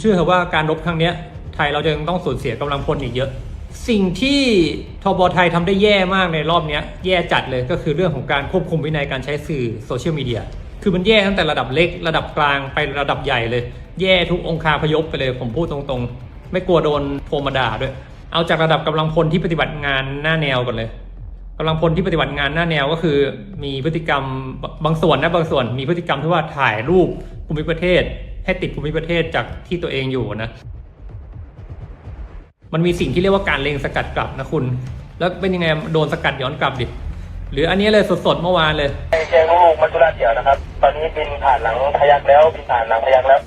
เชื่อเถอะว่าการรบครั้งนี้ไทยเราจะยังต้องสูญเสียกำลังพลอีกเยอะ สิ่งที่ทบไทยทำได้แย่มากในรอบนี้แย่จัดเลยก็คือเรื่องของการควบคุมวินัยการใช้สื่อโซเชียลมีเดียคือมันแย่ตั้งแต่ระดับเล็กระดับกลางไประดับใหญ่เลย แย่ทุกองคาพยพไปเลยผมพูดตรงๆ ไม่กลัวโดนโทรมาด่าด้วย เอาจากระดับกำลังพลที่ปฏิบัติงานหน้าแนวก่อนเลยกำลังพลที่ปฏิบัติงานหน้าแนวก็คือ มีพฤติกรรมบางส่วนนะบางส่วน มีพฤติกรรมที่ว่าถ่ายรูปภูมิประเทศ ให้ติดภูมิประเทศจากที่ตัวเองอยู่นะ มันมีสิ่งที่เรียกว่าการเลงสกัดกลับนะคุณ แล้วเป็นยังไงโดนสกัดย้อนกลับดิหรืออันนี้เลยสดๆเมื่อวานเลยแจ้งลูกๆมาธุระเดี่ยวนะครับ ตอนนี้บินผ่านหลังพยักแล้วบินผ่านหลังพยักแล้ว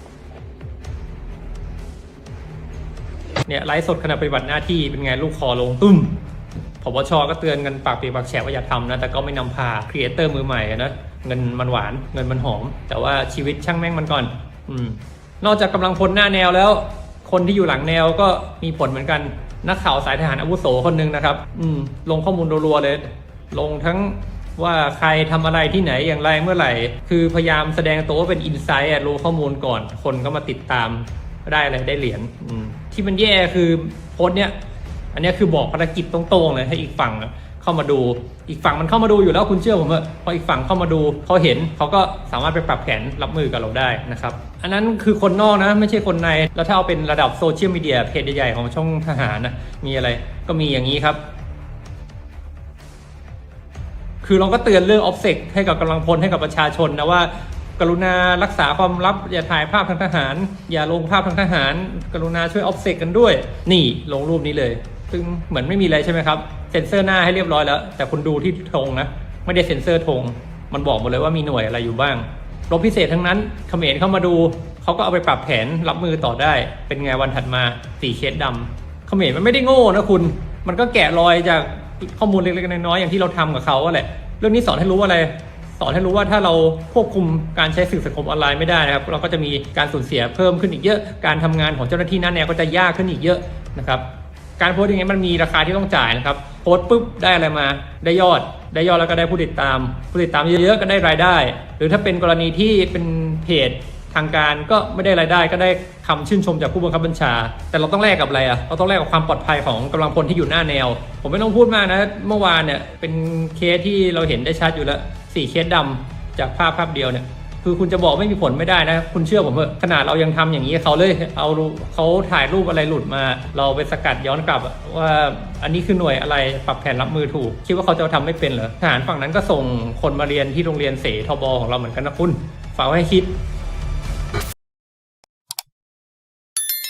เนี่ยไลฟ์สดขณะปฏิบัติหน้าที่เป็นไงลูกคอลงตุ้มพบชก็เตือนกันปากเปียกปากแฉะว่าอย่าทำนะ แต่ก็ไม่นำพาครีเอเตอร์มือใหม่อะนะ เงินมันหวานเงินมันหอม แต่ว่าชีวิตช่างแม่งมันก่อนอืม นอกจากกำลังพลหน้าแนวแล้ว คนที่อยู่หลังแนวก็มีผลเหมือนกันนักข่าวสายทหารอาวุโสคนหนึ่งนะครับ อืมลงข้อมูลรัวๆเลย ลงทั้งว่าใครทำอะไรที่ไหนอย่างไรเมื่อไหร่ คือพยายามแสดงตัวว่าเป็นอินไซต์รู้ข้อมูลก่อน คนก็มาติดตามได้อะไรได้เหรียญที่มันแย่คือโพสต์เนี้ยอันนี้คือบอกภารกิจตรงๆเลยให้อีกฝั่งอะ เข้ามาดู อีกฝั่งมันเข้ามาดูอยู่แล้วคุณเชื่อผมเถอะพออีกฝั่งเข้ามาดูเขาเห็นเขาก็สามารถไปปรับแผนรับมือกับเราได้นะครับอันนั้นคือคนนอกนะไม่ใช่คนในแล้วถ้าเอาเป็นระดับโซเชียลมีเดียเพจใหญ่ๆของช่องทหารนะมีอะไรก็มีอย่างนี้ครับคือเราก็เตือนเรื่องออฟเซกให้กับกำลังพลให้กับประชาชนนะว่า กรุณารักษาความลับ อย่าถ่ายภาพทางทหาร อย่าลงภาพทางทหาร กรุณาช่วยออฟเซกกันด้วย นี่ลงรูปนี้เลย ซึ่งเหมือนไม่มีอะไรใช่ไหมครับ เซ็นเซอร์หน้าให้เรียบร้อยแล้ว แต่คุณดูที่ธงนะ ไม่ได้เซ็นเซอร์ธงมันบอกหมดเลยว่ามีหน่วยอะไรอยู่บ้างรบพิเศษทั้งนั้นเขมรเข้ามาดูเขาก็เอาไปปรับแผนรับมือต่อได้ เป็นไงวันถัดมาสีเคสดำเขมรมันไม่ได้โง่นะคุณ มันก็แกะรอยจากข้อมูลเล็กๆน้อยๆอย่างที่เราทำกับเขาอะแหละ เรื่องนี้สอนให้รู้ว่าอะไร สอนให้รู้ว่าถ้าเราควบคุมการใช้สื่อสังคมออนไลน์ไม่ได้นะครับ เราก็จะมีการสูญเสียเพิ่มขึ้นอีกเยอะ การทำงานของเจ้าหน้าที่หน้าแนวก็จะยากขึ้นอีกเยอะนะครับ การโพสต์อย่างเงี้ยมันมีราคาที่ต้องจ่ายนะครับ โพสต์ปุ๊บได้อะไรมา ได้ยอด ได้ยอดแล้วก็ได้ผู้ติดตาม ผู้ติดตามเยอะๆก็ได้รายได้ หรือถ้าเป็นกรณีที่เป็นเพจทางการก็ไม่ได้รายได้ก็ได้คำชื่นชมจากผู้บังคับบัญชา แต่เราต้องแลกกับอะไรอะเราต้องแลกกับความปลอดภัยของกำลังพลที่อยู่หน้าแนว ผมไม่ต้องพูดมากนะเมื่อวานเนี่ยเป็นเคสที่เราเห็นได้ชัดอยู่แล้วสี่เคสดำจากภาพภาพเดียวเนี่ย คือคุณจะบอกไม่มีผลไม่ได้นะ คุณเชื่อผมเถอะขนาดเรายังทำอย่างนี้เขาเลยเอาเขาถ่ายรูปอะไรหลุดมา เราไปสกัดย้อนกลับว่าอันนี้คือหน่วยอะไรปรับแผนรับมือถูก คิดว่าเขาจะทำไม่เป็นเหรอทหารฝั่งนั้นก็ส่งคนมาเรียนที่โรงเรียนเสทบของเราเหมือนกันนะคุณฝากไว้ให้คิด